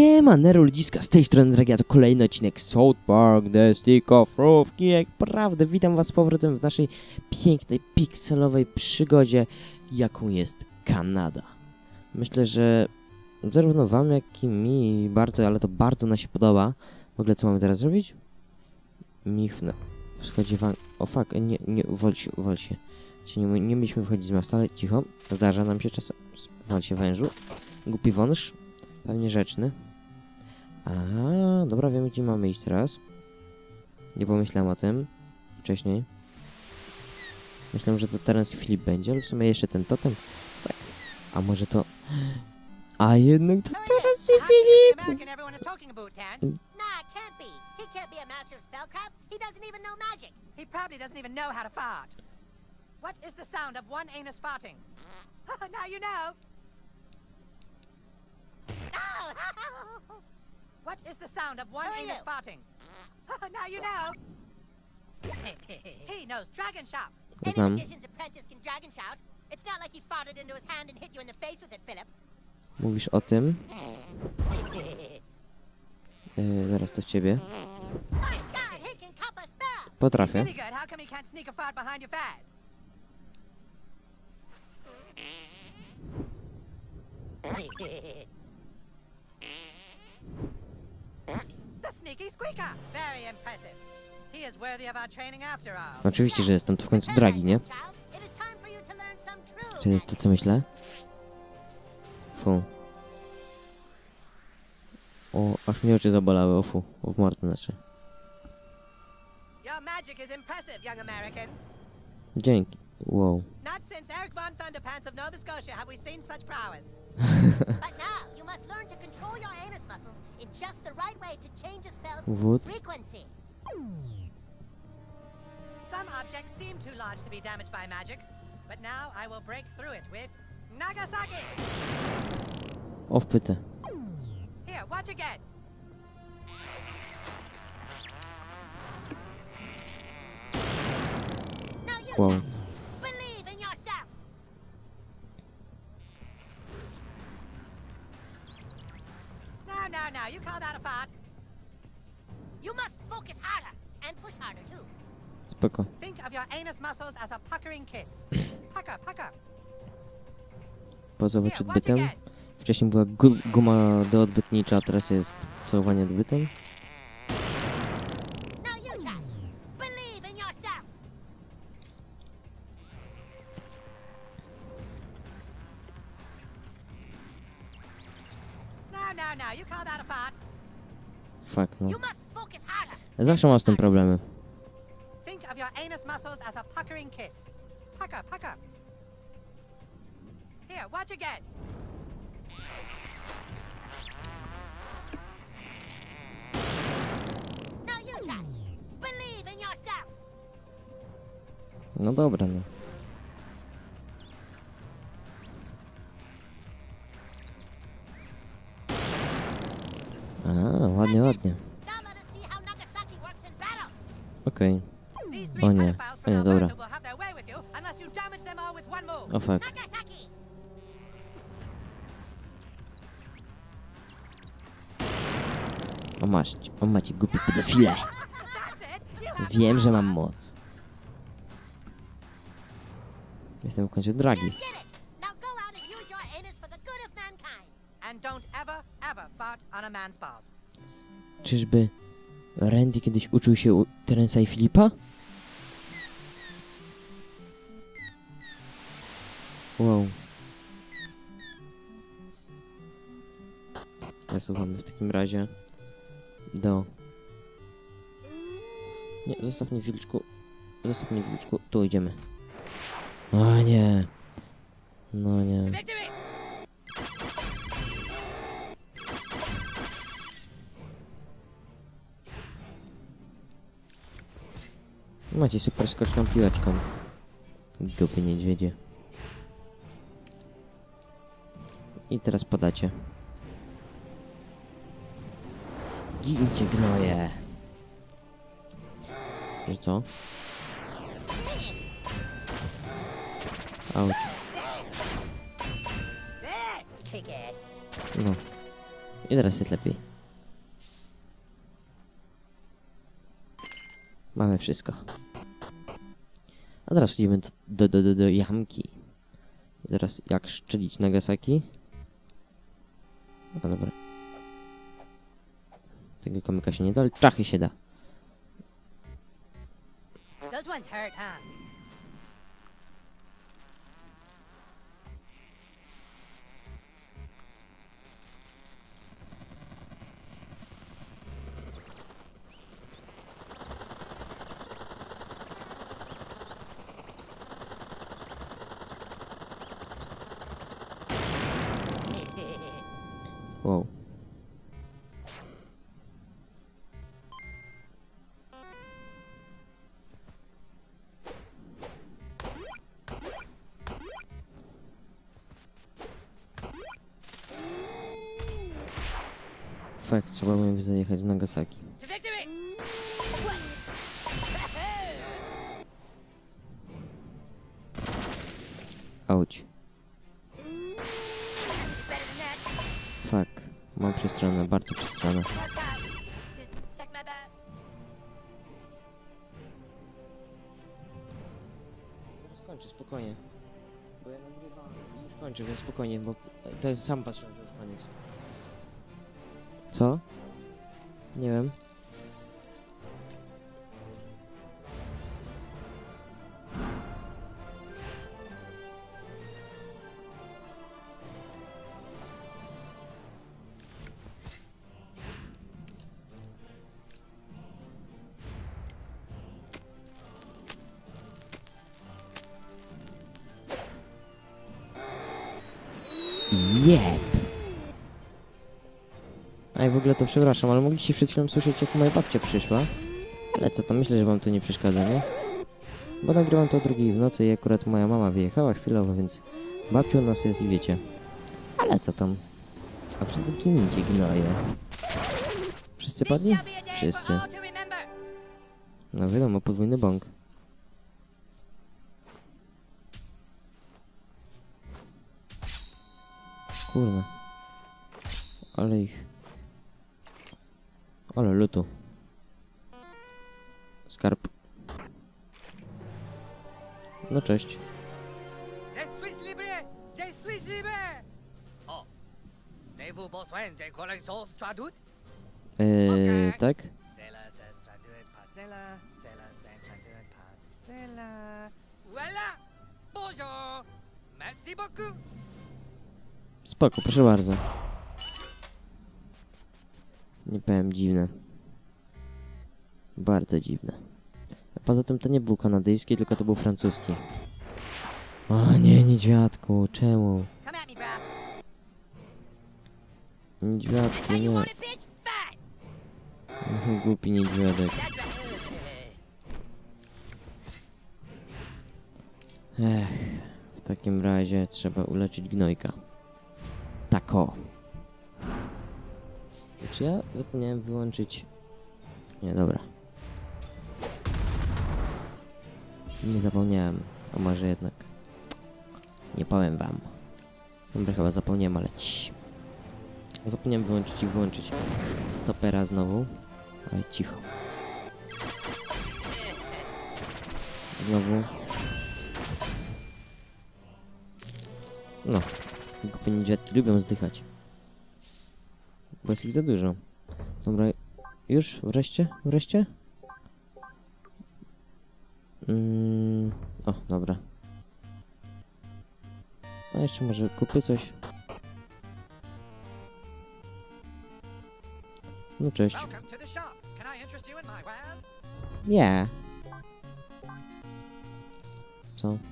Siema, Nero ludziska, z tej strony Dragia, to kolejny odcinek South Park The Stick of Truth. Jak prawdę, witam was z powrotem w naszej pięknej, pikselowej przygodzie, jaką jest Kanada. Myślę, że zarówno wam, jak i mi bardzo, ale to bardzo nam się podoba. W ogóle co mamy teraz zrobić? Michwna. Wschodzi wam... O fuck, nie, nie, wol się, wol się.Cie, Nie, nie mieliśmy wychodzić z miasta, ale cicho. Zdarza nam się czasem. Wal się wężu. Głupi wąż. Pewnie rzeczny. A, dobra, wiemy gdzie mamy iść teraz. Nie pomyślałem o tym wcześniej. Myślałem, że to teraz Filip będzie, ale w sumie jeszcze ten totem. Tak. A może to... A jednak to teraz i Filip! What is the sound of one anus farting? now you know. What is the sound of one Who are anus farting? now you know. he knows Dragon Shout. Any magician's apprentice can dragon shout. It's not like he farted into his hand and hit you in the face with it, Philip. Mówisz o tym? Yy, zaraz to w ciebie. My God, he can cup a spell. Potrafię. Sneaky squeaker. Very impressive. He is worthy of our training after all. Oczywiście, że jestem tu w końcu dragi, nie? To Czy jest to co myślę? Fu. O, aż mnie oczy zabolały, o fu. O w mordę znaczy. Your magic is impressive, young American. Dzięki. Wow. Not since Eric von Thunderpants of Nova Scotia have we seen such prowess. But now, you change a spell's frequency. Some objects seem too large to be damaged by magic, but now I will break through it with Nagasaki. Here, watch again. Wow. try. Believe in yourself. No, no, no. You call that a fart? You must focus harder and push harder too. Spoko. Think of your anus muscles as a puckering kiss. Pucker, pucker. Watch odbytem. Wcześniej była gu- guma doodbytnicza, a teraz jest całowanie odbytem. Zawsze mam z tym problemy. Think of your anus muscles as a puckering kiss. Pucker, pucker. Here, watch again. Now you try. Believe in yourself. No dobra, no. A, ładnie, ładnie. Okej. O nie, o nie, dobra. O fuck. O masz, o macie głupi pedofile. Wiem, że mam moc. Jestem w końcu dragi. Czyżby Randy kiedyś uczył się u Terensa i Filipa? Wow. Zasuwamy w takim razie do... Nie, zostaw mnie wilczku. Zostaw mnie wilczku. Tu idziemy. O nie. No nie. Macie super skoczną piłeczką. Dupy niedźwiedzie. I teraz podacie. Gincie gnoje. Że co? Auć. No. I teraz jest lepiej. Mamy wszystko. A teraz idziemy do, do, do, do, do jamki. I teraz jak szczelić Nagasaki? No dobra. Tego komika się nie da, ale czachy się da. Those ones hurt, huh? Fakt, trzeba było zajechać z Nagasaki. Auć. Fuck. Mam przestronę, bardzo przestronę. Skończę, spokojnie. Bo ja nagrywam i już kończę, więc spokojnie, bo to jest sam patrzyłem, że już koniec. Co? Nie wiem. Jeb. A i w ogóle to przepraszam, ale mogliście przed chwilą słyszeć, jak moja babcia przyszła. Ale co to, myślę, że wam to nie przeszkadza, nie? Bo nagrywam to o drugiej w nocy i akurat moja mama wyjechała chwilowo, więc babciu u nas jest i wiecie. Ale co tam? A wszyscy ginijcie gnoje. Wszyscy padli? Wszyscy. No wiadomo, podwójny bąk. Kurwa. Ale ich. Ale lutu. Skarb. No cześć. Eee, tak? Cela se traduit Nie powiem, dziwne. Bardzo dziwne. A poza tym to nie był kanadyjski, tylko to był francuski. O nie, niedźwiadku, czemu? Niedźwiadku, nie. Fine! Głupi niedźwiadek. Ech, w takim razie trzeba uleczyć gnojka. Tako. Czy ja zapomniałem wyłączyć... Nie, dobra. Nie zapomniałem, a może jednak... Nie powiem wam. Dobra, chyba zapomniałem, ale ci. Zapomniałem wyłączyć i wyłączyć stopera znowu. Ale cicho. Znowu. No. Głupie niedźwiadki lubią zdychać. Bo jest ich za dużo. Dobra, już? Wreszcie? Wreszcie? Mm, o, dobra. A jeszcze może kupię coś? No cześć. Welcome to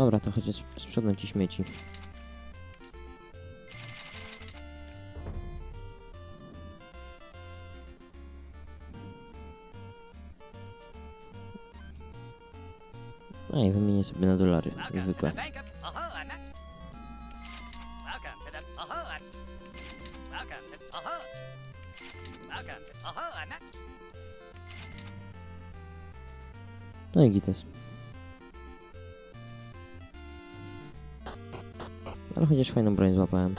Dobra, to chociaż sprzedam ci śmieci. No i wymienię sobie na dolary, jak Welcome to zwykle. Ale chociaż fajną broń złapałem.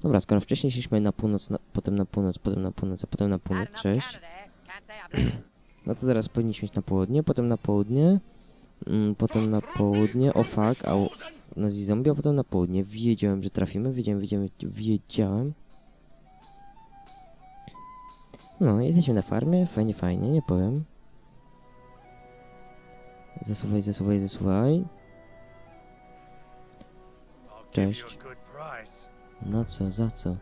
Dobra, skoro wcześniej szliśmy na północ, na, potem na północ, potem na północ, a potem na północ, cześć. No to zaraz powinniśmy iść na południe, potem na południe, mm, potem na południe, o fuck, a u- na zombie, a potem na południe. Wiedziałem, że trafimy, wiedziałem, wiedziałem, wiedziałem. No, jesteśmy na farmie, fajnie, fajnie, nie powiem. Zasuwaj, zasuwaj, zasuwaj. Cześć. Na co, za co?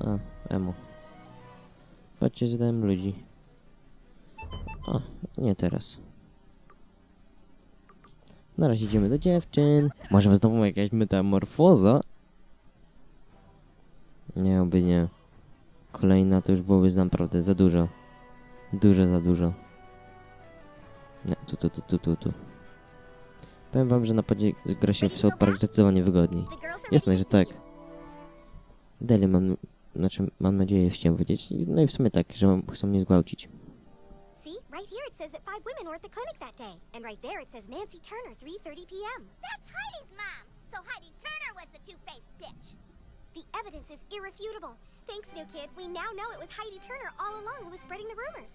A, emo. Patrzcie, zadałem ludzi. O, nie teraz. Na razie idziemy do dziewczyn. Może znowu jakaś metamorfoza? Nie, oby nie. Kolejna to już byłoby naprawdę za dużo. Dużo za dużo. Nie, tu, tu, tu, tu, tu, tu. Powiem wam, że na padzie gra się w South Park zdecydowanie wygodniej. Jasne, ready że tak. Dalej mam, znaczy mam nadzieję chciałem powiedzieć. No i w sumie tak, że mam, chcą mnie zgwałcić. Right here it says that five women were at the clinic that day. And right there it says Nancy Turner, 3:30 p.m. That's Heidi's mom. So Heidi Turner was the two-faced bitch. The evidence is irrefutable. Thanks, new kid. We now know it was Heidi Turner all along who was spreading the rumors.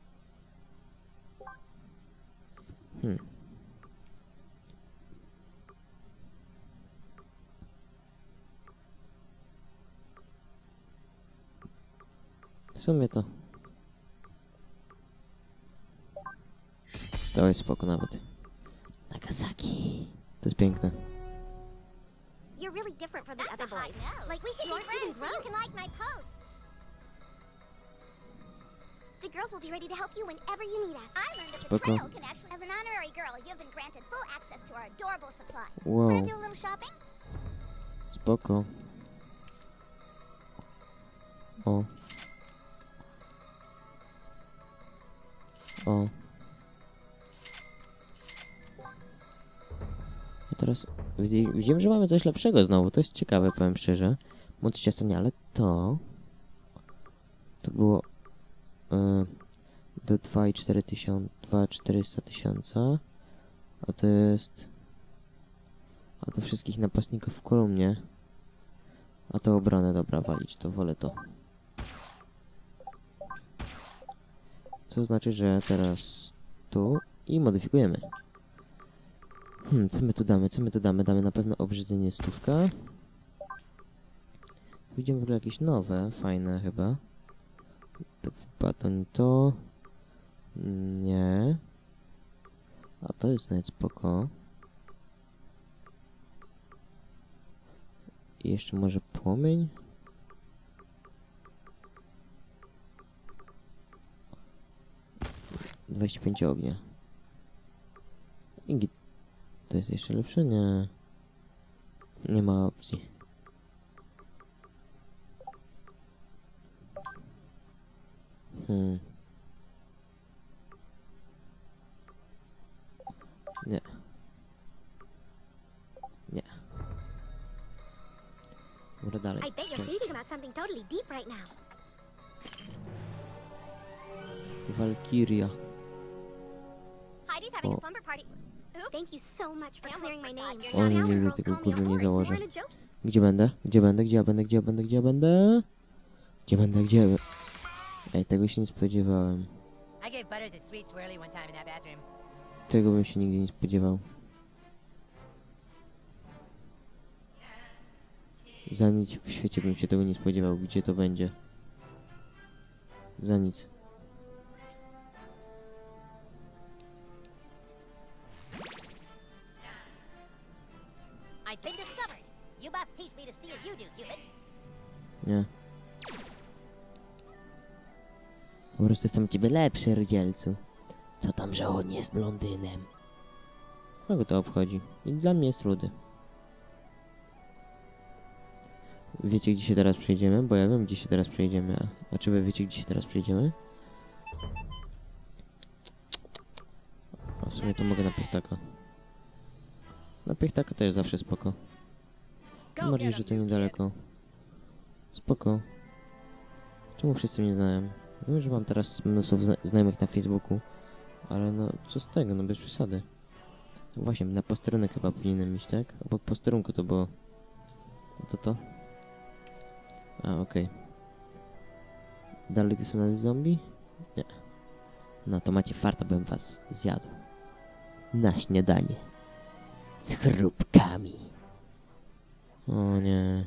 W sumie to... To jest spoko nawet. Nagasaki. To jest piękne. You're really different from the That's other boys. Like we should be friends so you can like my posts. The girls will be ready to help you whenever you need us. I learned that the Spoko. trail can actually, as an honorary girl, you have been granted full access to our adorable supplies. Wow. Wanna do a little shopping? Spoko. O. O. A teraz widzi- widzimy, że mamy coś lepszego znowu. To jest ciekawe, powiem szczerze. Moc ciastania, ale to... To było... E, do 2,4 tysiąca... 2,400 tysiąca. A to jest... A to wszystkich napastników w kolumnie. A to obronę, dobra, walić, to wolę to. Co znaczy, że teraz tu i modyfikujemy. Hmm, co my tu damy, co my tu damy? Damy na pewno obrzydzenie stówka. Widzimy w ogóle jakieś nowe, fajne chyba. To baton to... Nie. A to jest nawet spoko. I jeszcze może płomień? Dwadzieścia pięć ognia. I. To jest jeszcze lepsze? Nie. Nie ma opcji. Hmm. Nie. Nie. Dobra, dalej. I bet you're Cześć. thinking about something totally deep right now. Having a slumber party. Oops. Thank you so much for I almost clearing my forgot name. your O, nie, nigdy tego kurwa nie założę. Gdzie będę? Gdzie będę? Gdzie ja będę? Gdzie ja będę? Gdzie ja będę? Gdzie będę? Gdzie? Ej, tego się nie spodziewałem. Tego bym się nigdy nie spodziewał. Za nic w świecie bym się tego nie spodziewał. Gdzie to będzie? Za nic. Nie. Po prostu jestem ciebie lepszy, rodzielcu. Co tam, że on jest blondynem? Kogo to obchodzi? I dla mnie jest rudy. Wiecie, gdzie się teraz przejdziemy? Bo ja wiem, gdzie się teraz przejdziemy. A, czy wy wiecie, gdzie się teraz przejdziemy? A w sumie to mogę na piechtaka. Na piechtaka też zawsze spoko. Tym bardziej, że to niedaleko. Spoko. Czemu wszyscy mnie znają? Wiem, że mam teraz mnóstwo zna- znajomych na Facebooku. Ale no, co z tego? No bez przesady. No Właśnie, na posterunek chyba powinienem iść, tak? Obok posterunku to było... Co to? A, okej. Dalej to są na zombie? Nie. No to macie farta, bym was zjadł. Na śniadanie. Z chrupkami. O nie.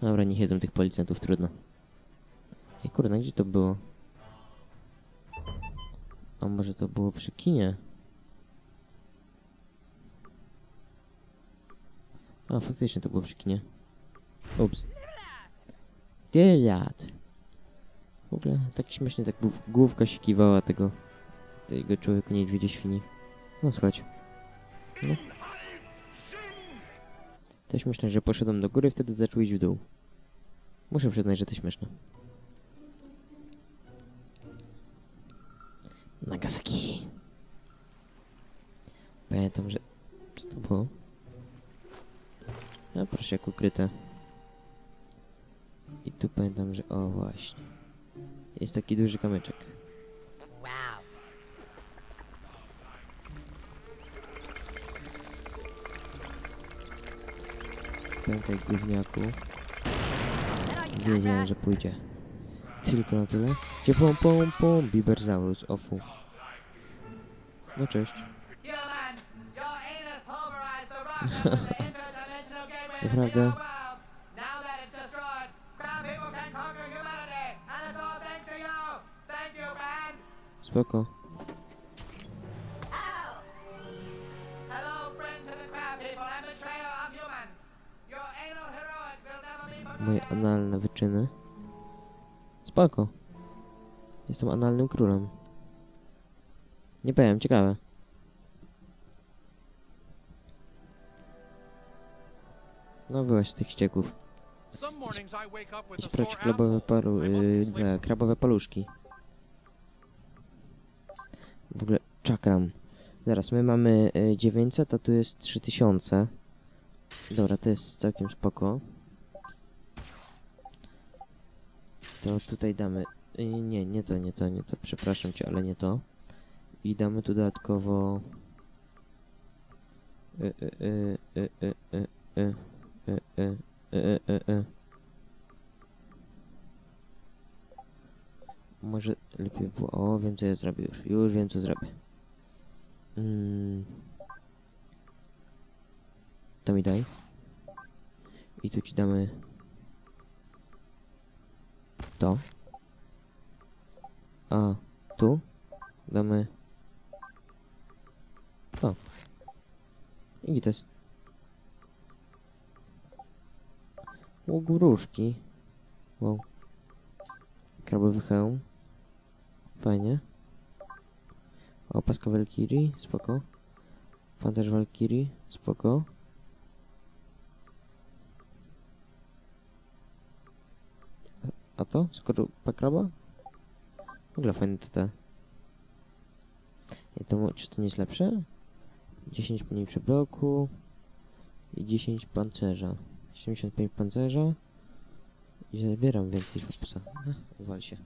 Dobra, nie jedzą tych policjantów, trudno. Ej, kurde, gdzie to było? A może to było przy kinie? A, faktycznie to było przy kinie. Ups. Dyliat. W ogóle tak śmiesznie tak głów, główka się kiwała tego tego człowieku niedźwiedzie świni. No słuchaj. No. Też myślę, że poszedłem do góry, wtedy zaczął iść w dół. Muszę przyznać, że to śmieszne. Nagasaki. Pamiętam, że... Co to było? A proszę, jak ukryte. I tu pamiętam, że... O, właśnie. Jest taki duży kamyczek. Pamiętaj, gówniaku. Wiedziałem, że pójdzie. Tylko na tyle. Gdzie pom pom pom, Biberzaurus, ofu. No cześć. Humans, your Moje analne wyczyny. Spoko. Jestem analnym królem. Nie powiem, ciekawe. No byłaś z tych ścieków. I sprawdź krabowe, paru, yy, te, krabowe paluszki. W ogóle czakram. Zaraz, my mamy y, 900, a tu jest 3000. Dobra, to jest całkiem spoko. No tutaj damy... Nie, nie to, nie to, nie to. Przepraszam cię, ale nie to. I damy tu dodatkowo... Może lepiej było... O, wiem co ja zrobię już. Już wiem co zrobię. To mi daj. I tu ci damy to. A tu damy to. I gites. Łuk wróżki. Wow. Krabowy hełm. Fajnie. O, paska Valkyrie, spoko. Pancerz Valkyrie, spoko. A to? Skorupa kraba? W ogóle fajne te. I to, czy to nie jest lepsze? 10 mniej przebloku i 10 pancerza. 75 pancerza i zabieram więcej psa. Wal się.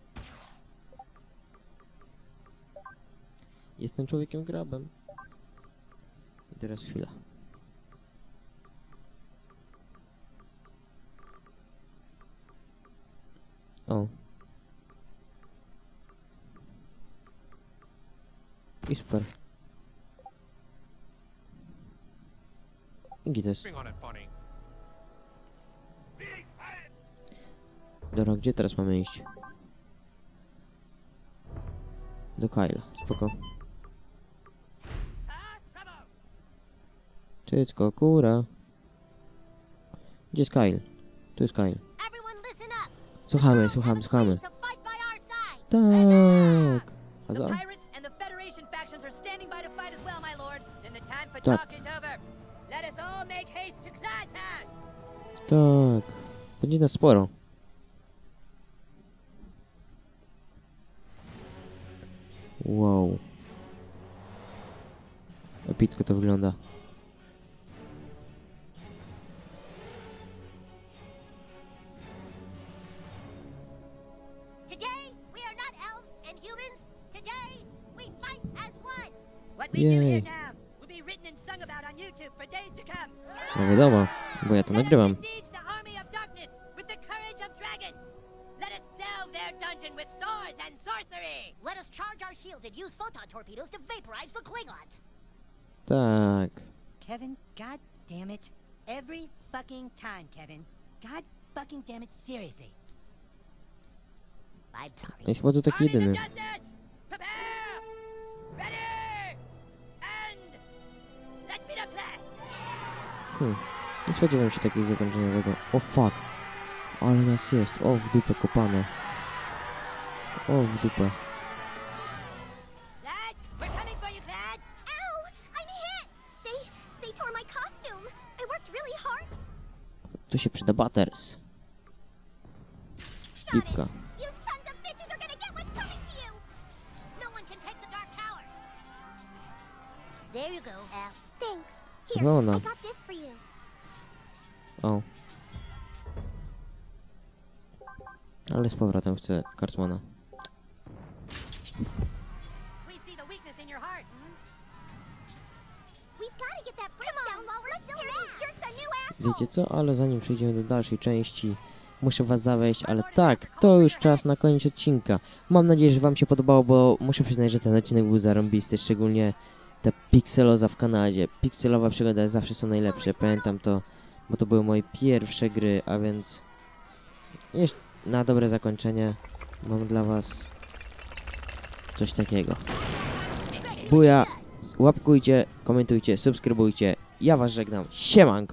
Jestem człowiekiem grabem. I teraz chwila. O. I super. I gites. Dobra, gdzie teraz mamy iść? Do Kyla, spoko. Czycko, kura. Gdzie jest Kyle? Tu jest Kyle. Słuchamy, słuchamy, słuchamy. Tak. A za? Tak. Tak. Będzie nas sporo. Wow. Epicko to wygląda. Use photon torpedoes to vaporize the Klingons. Tak. Kevin, god damn it. Every fucking time, Kevin. God fucking damn it, seriously. I'm sorry. Jest chyba to taki Armies of jedyny. Hmm. Nie spodziewałem się takiego zakończenia tego. O fuck. Ale nas jest. O w dupę kopane. O w dupę. Lad, we're coming for you, Clad! Ow! I'm hit! They they tore my costume. I worked really hard. Tu się przyda Butters. Pipka. No. There you go, Al. Thanks. Here. I got this for you. O. Ale z powrotem chcę Cartmana. Hmm? Wiecie co? Ale zanim przejdziemy do dalszej części, muszę was zawieść, ale tak, to już czas na koniec odcinka. Mam nadzieję, że wam się podobało, bo muszę przyznać, że ten odcinek był zarąbisty, szczególnie ta pikseloza w Kanadzie. Pikselowa przygoda zawsze są najlepsze, pamiętam to, bo to były moje pierwsze gry, a więc jeszcze na dobre zakończenie mam dla was coś takiego. Buja, łapkujcie, komentujcie, subskrybujcie. Ja was żegnam. Siemanko!